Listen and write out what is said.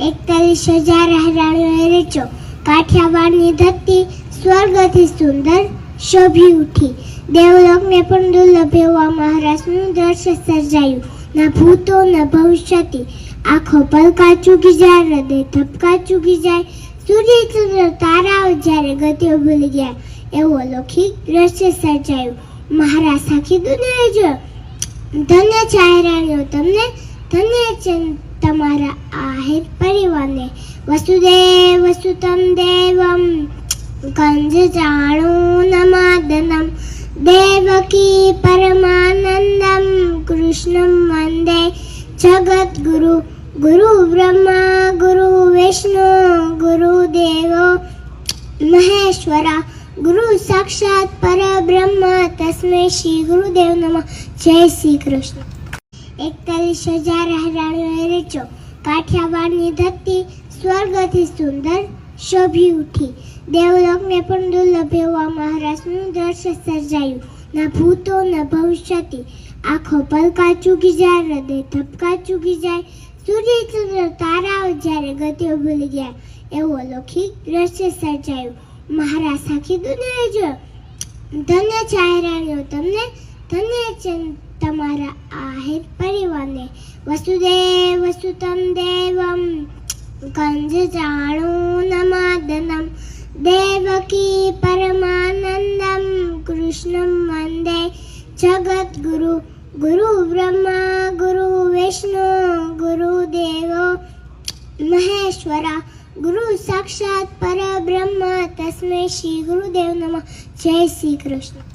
એકતાલીસ હજાર હરાણીઓએ રેચો કાઠિયાવાડની ધરતી સ્વર્ગથી સુંદર શોભી ઉઠી. દેવલોકને પણ દુર્લભ એવા મહારાજનું દ્રશ્ય સર્જાયું. ન ભૂતો, ન ભવિષ્યથી આંખો પલકા ચૂકી જાય, હૃદય ધબકા ચૂકી જાય. સૂર્યચંદ્ર તારાઓ જ્યારે ગતિઓ ભૂલી ગયા. એવો અલૌકિક દ્રશ્ય સર્જાયું. મહારાજ સાખી દુનિયાએ જો ધન્ય ચાહેરાણીઓ તમને ધન્ય તમારા આહિર પરિવારને વસુદેવ વસુતમ દેવમ કંજ જાણો નમાદનમ. દેવકી પરમાનંદમ કૃષ્ણમ વંદે જગદ્ગુરુ. ગુરુ બ્રહ્મા, ગુરુ વિષ્ણુ, ગુરુ દેવો મહેશ્વરા. ગુરુ સાક્ષાત પરબ્રહ્મ. તસ્મૈ શ્રી ગુરુદેવ નમઃ. જય શ્રી કૃષ્ણ. એકતાલીસ હજાર હરાણીઓએ રેચો કાઠિયાવાડની ધરતી સ્વર્ગથી સુંદર શોભી ઉઠી. દેવલોકને પણ દુર્લભ એવા મહારાષ્ટ્રનું દ્રશ્ય સર્જાયું. ન ભૂતો, ન ભવિષ્યથી. આંખો પલકા ચૂકી જાય, હૃદય ધબકા ચૂકી જાય. સૂર્ય, ચંદ્ર, તારાઓ જ્યારે ગતિઓ ભૂલી ગયા. એવો અલૌકિક દ્રશ્ય સર્જાયું. મહારાજ સાખી દુનિયાએ જોયો. ધન્ય છે તમને ધન્ય છે તમારા આહિર પરિવારને. વસુદેવ, વસુતમ દેવમ કંજ જાણો નમાદનમ. દેવકી પરમાનંદમ, કૃષ્ણમ વંદે જગદ્ગુરુ. ગુરુ બ્રહ્મા, ગુરુ વિષ્ણુ, ગુરુ દેવો મહેશ્વરા. ગુરુ સાક્ષાત પરબ્રહ્મ. તસ્મૈ શ્રી ગુરુદેવ નમઃ. જય શ્રી કૃષ્ણ.